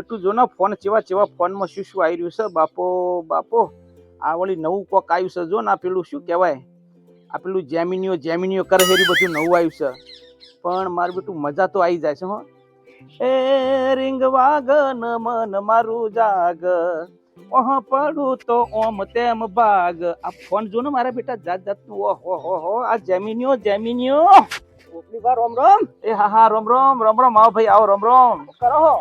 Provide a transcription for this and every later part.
બેટું જો ને ફોન ચેવા ચેવા ફોનમાં શું શું આવી રહ્યું છે? બાપો બાપો આ વળી નવું કોક આવ્યું છે? જો ને આ પેલું શું કહેવાય? આ પેલું જેમિનીઓ જેમિનીઓ કરે છે બધું નવું આવ્યું છે. પણ મારું બેટું મજા તો આવી જાય છે હો. એ રિંગ વાગન મન મારું જાગ. ઓહ પડું તો ઓમ તેમ ભાગ. આ ફોન જો ને મારા બેટા જાત જાતનું ઓહો હો હો આ જેમિનીઓ જેમિનીઓ. રોમ રોમ. એ હા હા રોમ રોમ રોમ રોમ. આવો ભાઈ આવો રોમ રોમ. કરો હો.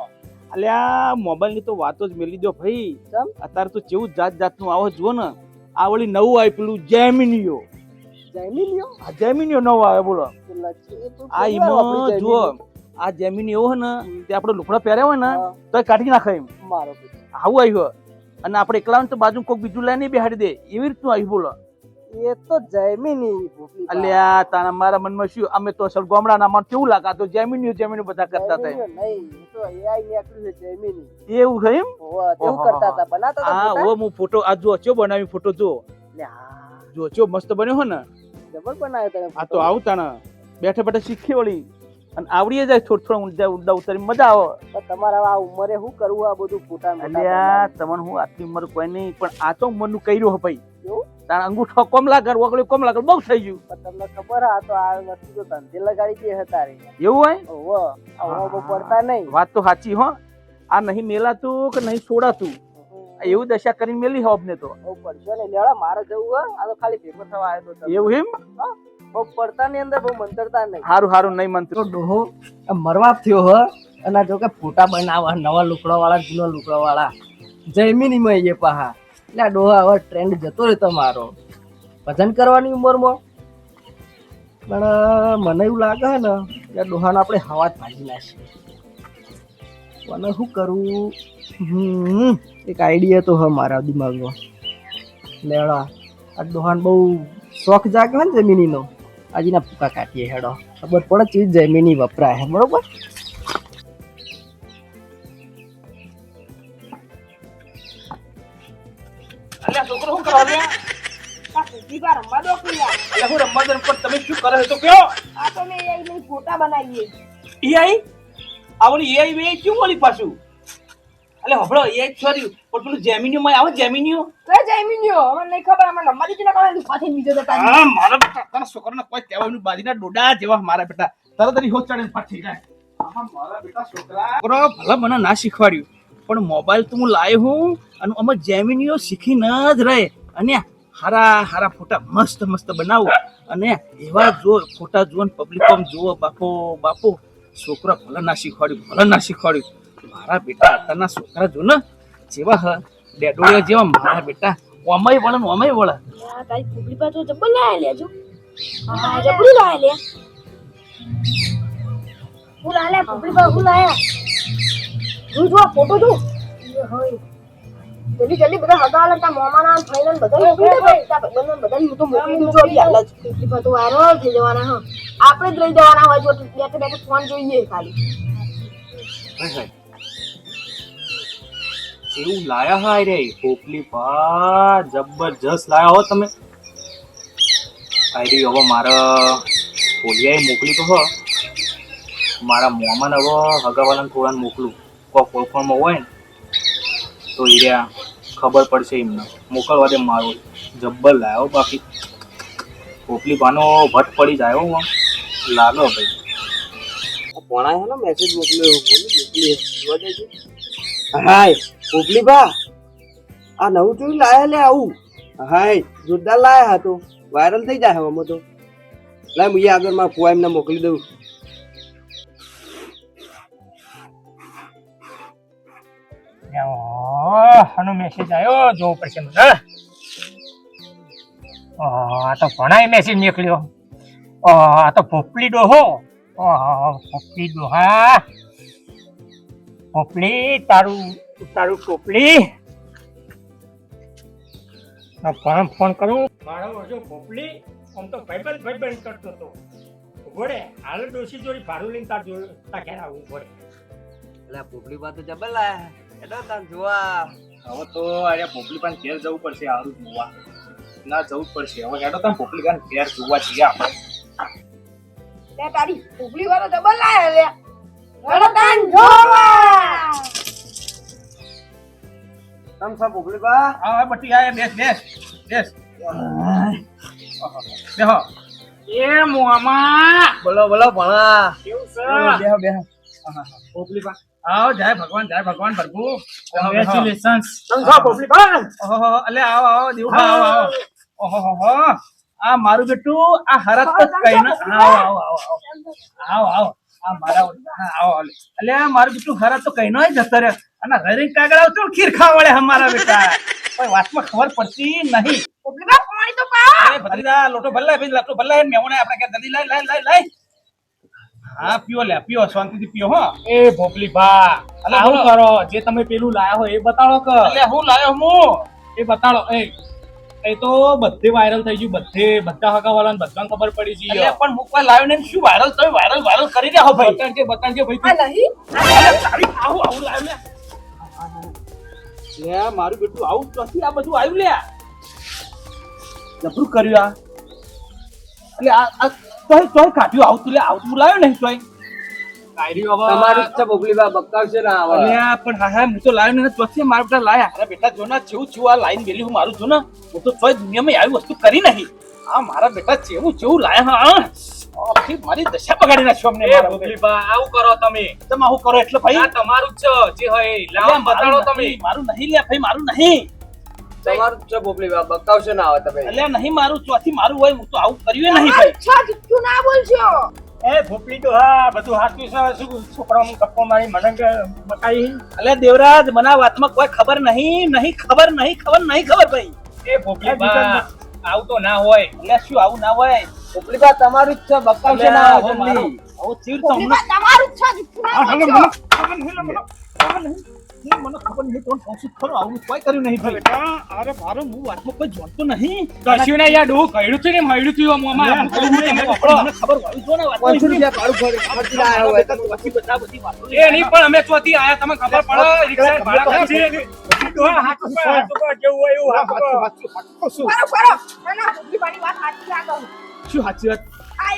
અલ્યા મોબાઈલની તો વાતો જ મેલી દો ભાઈ. અત્યારે તો જેવું જાત જાતનું આવો જુઓ ને આ વળી નવું આવ્યું પેલું જેમિનિયો જૈમિનિયો આ જેમિનિયો નવું આવે બોલો. આ ઈમાં જુઓ. આ જેમિનિયો હોય ને તે આપણે લુકડા પહેર્યા હોય ને તો કાઢી નાખે એમ. આવું આવ્યું અને આપણે એકલા તો બાજુ કોઈક બીજું લઈને બેહાડી દે. એવી રીતનું આવ્યું બોલો. એ તો જૈમિની અલ્યા તારા મારા મનમાં શું અમે તો અસલ ગામડાના માં કેવું લાગા? તો જૈમિની જૈમિની બધા કરતા હતા નહીં, તો AI નીકળ્યું છે જૈમિની. એવું છે એમ? કરતા હતા. હા ઓ હું ફોટો આ જો ચો બનાવી ફોટો જો જો ચો મસ્ત બન્યો હો ને. જબર બનાવ્યો તને આ તો આવું તાણા. બેઠે બેઠે શીખી વળી. અને આવડીએ જાય થોડું થોડું ઊંડા ઊંડા ઉતરી મજા આવે. તમારા આ ઉંમરે શું કરવું આ બધું ફોટા? અલ્યા તમને હું આટલી ઉંમર કોઈ નહીં પણ આ તો મનનું કર્યું હો ભાઈ. એવું? તારા અંગૂઠો કોમલા કર વગડે કોમલા કર બહુ થઈ ગયું. તમને ખબર આ તો આ વસ્તુ તો ધંધી લગાડી દે હતા રે એવું હોય? ઓહો આ પડતા નહીં. વાત તો સાચી હો. આ નહીં મેલાતું કે નહીં છોડાતું? આ એવું દશા કરીને મેલી હોબ ને તો. બહુ પડશો ને લેવા મારે જવું હોય આ તો ખાલી ભેગો થવા આવ્યો તો. એવું એમ? બહુ પડતા ની અંદર બહુ મંતરતા નહીં. હારું હારું નહીં મંતર ડોહો મરવા થયો હો. અને જો કે ફોટા બનાવવા નવા લુકડા વાળા જૂના લુકડા વાળા જયમિની માં એ પાહા. એટલે આ ડોહા, હવે ટ્રેન્ડ જતો રહે તમારો. ભજન કરવાની ઉંમરમાં? પણ, મને એવું લાગે છે ને કે ડોહાને આપણે હવા જ ભાજી નાખીએ મને શું કરવું હમ, એક આઈડિયા તો હ મારા દિમાગમાં. લેડા આ ડોહાને બહુ શોખ જાગે ને જમીનીનો. આજના ભૂકા કાઢીએ હેડો. ખબર પડે ચીજ જમીની વપરાય બરોબર? છોકરો શું અલ્યા હું રમવા દે પણ તમે શું કરે તો કયો? એઆઈ આવલી એઆઈ વે ક્યું બોલી પાછું? અલે હબળો એઆઈ સોરી પણ પેલું જેમિનિયો માં આવે જેમિનિયો હા મારા બેટા તારા છોકરાને કોઈ કહેવાનું બાજીના ડોડા જેવા મારા બેટા. તરત જ ચડીને ફટ થઈ જાય. મારા બેટા છોકરા. છોકરો ભલે મને ના શીખવાડ્યું પણ મોબાઈલ તો હું લાવ્યો હું અને જેમિનીઓ શીખી શીખીને જ રહે. અને હારા હારા ફોટા મસ્ત મસ્ત બનાવો. અને એવા જો ફોટા જુઓ ને પબ્લિક આમ જુઓ, બાપો બાપો, છોકરા ભલે ના શીખવાડ્યું, ભલે ના શીખવાડ્યું. મારા બેટા અત્યારના છોકરા જો ને જેવા હ, ડેડોળિયા જેવા મારા બેટા. ઓમાય વળે ને ઓમાય વળે. જલ્દી જલ્દી બધા હગાવાલા તા મોમાના ફાઈનલ બધા મોકલી દે ભાઈ. તા બધાને હું તો મોકલી દઉં છું અભી હાલ જ. કેટલી બધું વાયરલ થઈ જવાના હા. આપણે જ રહી જવાના હોય જો બેઠે બેઠે ફોન જોઈએ ખાલી. એવું લાયા હાય રે? કોકલી પા જબરજસ્ત લાયા હો તમે. આઈડી હવે મારા પોલિયાએ મોકલી તો હો. મારા મોમાને હવે હગાવાલાને થોડા મોકલું. કોક ઓળખણમાં હોય ને, તો એરિયા ખબર પડશે એમને. મોકલવા દે મારો. જબ્બર લાવ્યો બાકી. પોપલી પાનો ભટ પડી જાય હું લાગો ભાઈ. ભણાય ને મેસેજ મોકલ્યો મોકલી હાય પોપલી બા આ નવું જોઈ લાયા લે આવું. હાય, જોરદાર લાયા હતો વાયરલ થઈ જાય હવે તો. લાય, હું આગળમાં ફુવા એમને મોકલી દઉં. આનો મેસેજ આવ્યો જોવો પડશે મને. આ તો ઘણા મેસેજ નીકળ્યો. આ તો પોપલી ડોહો. પોપલી ડોહા. પોપલી તારું તારું પોપલી ફોન ફોન કરું. મારો હજુ પોપલી આમ તો ભાઈબંધ ભાઈબંધ કરતો હતો. ઘોડે હાલ ડોસી જોડી ભાડું લઈને તાર તાર ઘેર લાયા એટલે તાર જોવા હવે તો અરે પોપલી પાન ઘેર જવું પડશે આરું જોવા. ના જવું જ પડશે. હવે હેડો તમે પોપલી પણ ઘેર જોવા છીએ આપણે. લે તારી પોપલી વાળો ડબલ લાયા લે. રડતાન જોવા. તમ સા પોપલી બા હા હા, બટી આ બેસ બેસ બેસ. બેહો. એ મોમાં બોલો બોલો ભણા. કેવું છે? બેહો બેહો પોપલી પા આવો જય ભગવાન જય ભગવાન પ્રભુ. કોંગ્રેચ્યુલેશન સંખા પોપલી ઓહો અલે આવો આવો દેવભા આવો આવો ઓહો આ મારું બેટું આ હરત તો કઈ ના આવો આવો આવો આવો. આવો આ મારા આવો અલે. આ મારું બેટું હરત તો કઈ નોય જતો રે અને રરી કાગળ આવતો ખીર ખાવા વળે હમારા બેટા. કોઈ વાતમાં ખબર પડતી નહીં. પબ્લિક પાણી તો પાવ અરે ભત્રીજા લોટો ભલ્લા ભાઈ લોટો ભલ્લા મેમણે આપણે કે જલ્દી લાઈ લઈ લઈ લાઈ. હા પીઓ લે પીઓ શાંતિથી પીઓ હો. એ ભોપલી ભા અલે આવું કરો? જે તમે પેલું લાયા હોય એ બતાડો કે? અલે હું લાયો હું? એ બતાડો એ એ તો બધે વાયરલ થઈ ગયું બધે બધા હગાવાળાને બધાને ખબર પડી અલે ગઈ પણ હું કોઈ લાવ્યો ને શું વાયરલ તમે વાયરલ વાયરલ કરી રહ્યા હો ભાઈ. બતાડજે બતાડજે ભાઈ. આ નહીં અલે તારી આવું આવું લાવ્યો લે. લે મારું બેટું આવું નથી આ બધું આવ્યું લે. જબરું કર્યું આ. એટલે આ આ તોય તોય કાઢ્યું આવતું લે આવતું લાવ્યો નહીં તોય. કાયરી હવે. તમારું જ છે ભોપલી બા બકાવશે ના આવે અલે પણ હા હા હું તો લાવ્યો નહીં ચોથી મારા બેટા લાયા. અરે બેટા જો ના આ લાઈન વેલી હું મારું છું ને હું તો તોય દુનિયામાં આવી વસ્તુ કરી નહીં. આ મારા બેટા જેવું જેવું લાયા હા આખી મારી દશા બગાડી નાખ્યો અમને મારા બા આવું કરો તમે. તમે આવું કરો એટલે ભાઈ. આ તમારું જ છે જે હોય લાવો બતાડો તમે. મારું નહીં લે ભાઈ મારું નહીં. તમારું જ છે ભોપલી બા બકાવશે ના આવે તમે અલ્યા નહીં મારું ચોથી મારું હોય હું તો આવું કર્યું નહીં ભાઈ છ જુઠ્ઠું ના બોલશો એ ભોપલી તો હા બધું હાથું છે શું છોકરાઓને ગપ્પો મારી મને બતાવી અલ્યા દેવરાજ મને વાતમાં કોઈ ખબર નહીં નહીં ખબર નહીં ખબર નહીં ખબર ભાઈ એ ભોપલી બા આવું તો ના હોય એટલે શું આવું ના હોય ભોપલી બા તમારું જ છે બકાવશે ના આવે જલ્દી આવું ચીર તો તમારું જ છે બોલશો મને ખબર નહીં, કોણ કહું છું આવું કોઈ કર્યું નહીં ભાઈ. અરે મારો હું વાતમાં કોઈ જોડતો નહીં. કશું ના યાર હું કહ્યું છે ને મળ્યું મોમાં છું તમે મને ખબર હોવી જો ને વાત પાંચસો રૂપિયા ભાડું ભરી ખર્ચી ના આવ્યો હોય તો. પછી બધા બધી વાતો એ નહીં પણ અમે ચોથી આયા તમે ખબર પડે રિક્ષા ભાડા ખર્ચી હોય શું કરો કરો ના ના પોપલી બાની વાત સાચી ના કહું. શું સાચી વાત? આ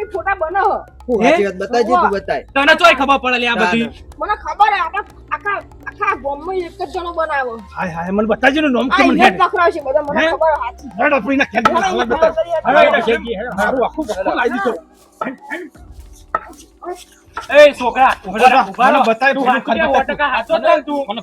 એ ફોટા બનાવો. સાચી વાત બતાવજે તું બતાય. તને ચોય ખબર પડે આ બધી. મને ખબર હે આપણે આખા આખા ગામમાં એક જ જણો બનાવો હાય હાય મને બતાવજો નું નામ કે મને ઇન્ડિયન પકડાવશે બધા મને ખબર હે હેડ ના ખેલ હેડ હેડ શેકી, હેડો. મારું આખું ગપ્પો લાવી દીધો. એ છોકરા ઊભા ઊભા બતાય તું હાથ ટકા હાથો તું. મને.